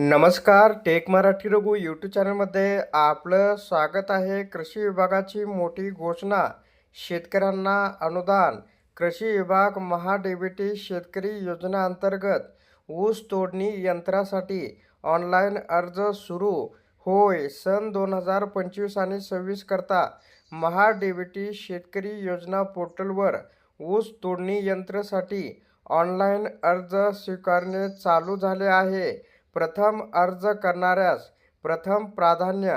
नमस्कार take Marathi Raghu YouTube चॅनलमध्ये आपलं स्वागत आहे. कृषी विभागाची मोठी घोषणा शेतकऱ्यांना अनुदान. कृषी विभाग महाडेबिटी शेतकरी योजनेअंतर्गत ऊस तोडणी यंत्रासाठी ऑनलाईन अर्ज सुरू. होय सन दोन हजार पंचवीस आणि सव्वीस करता महाडेबिटी शेतकरी योजना पोर्टलवर ऊस तोडणी यंत्रासाठी ऑनलाईन अर्ज स्वीकारणे चालू झाले आहे. प्रथम अर्ज करणाऱ्यास प्रथम प्राधान्य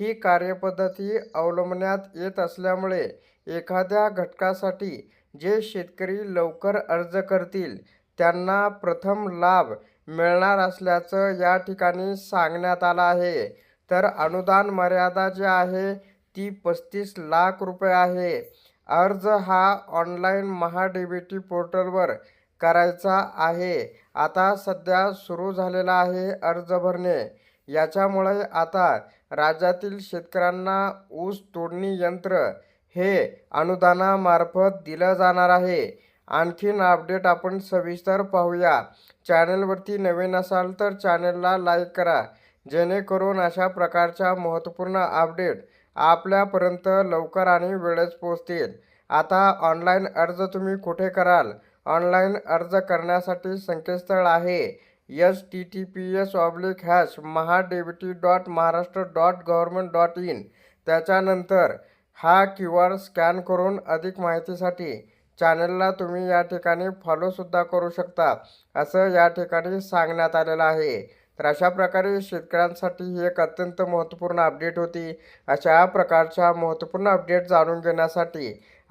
ही कार्यपद्धती अवलंबण्यात येत असल्यामुळे एखाद्या घटकासाठी जे शेतकरी लवकर अर्ज करतील त्यांना प्रथम लाभ मिळणार असल्याचं या ठिकाणी सांगण्यात आलं आहे. तर अनुदान मर्यादा जी आहे ती पस्तीस लाख रुपये आहे. अर्ज हा ऑनलाईन महाडीबीटी पोर्टलवर करायचा आहे. आता सध्या सुरू झालेला आहे अर्ज भरणे. याच्यामुळे आता राज्यातील शेतकऱ्यांना ऊस तोडणी यंत्र हे अनुदानामार्फत दिलं जाणार आहे. आणखीन अपडेट आपण सविस्तर पाहूया. चॅनलवरती नवीन असाल तर चॅनलला लाईक करा. जेणेकरून अशा प्रकारच्या महत्त्वपूर्ण अपडेट आपल्यापर्यंत लवकर आणि वेळेत पोहोचतील. आता ऑनलाईन अर्ज तुम्ही कुठे कराल? ऑनलाईन अर्ज करण्यासाठी संकेतस्थळ आहे. H T T P S oblique hash MahaDBT dot Maharashtra dot government dot in. त्याच्यानंतर हा क्यू आर स्कॅन करून अधिक माहितीसाठी चॅनलला तुम्ही या ठिकाणी फॉलोसुद्धा करू शकता असं या ठिकाणी सांगण्यात आलेलं आहे. तर अशा प्रकारे शेतकऱ्यांसाठी ही एक अत्यंत महत्त्वपूर्ण अपडेट होती. अशा प्रकारच्या महत्त्वपूर्ण अपडेट जाणून घेण्यासाठी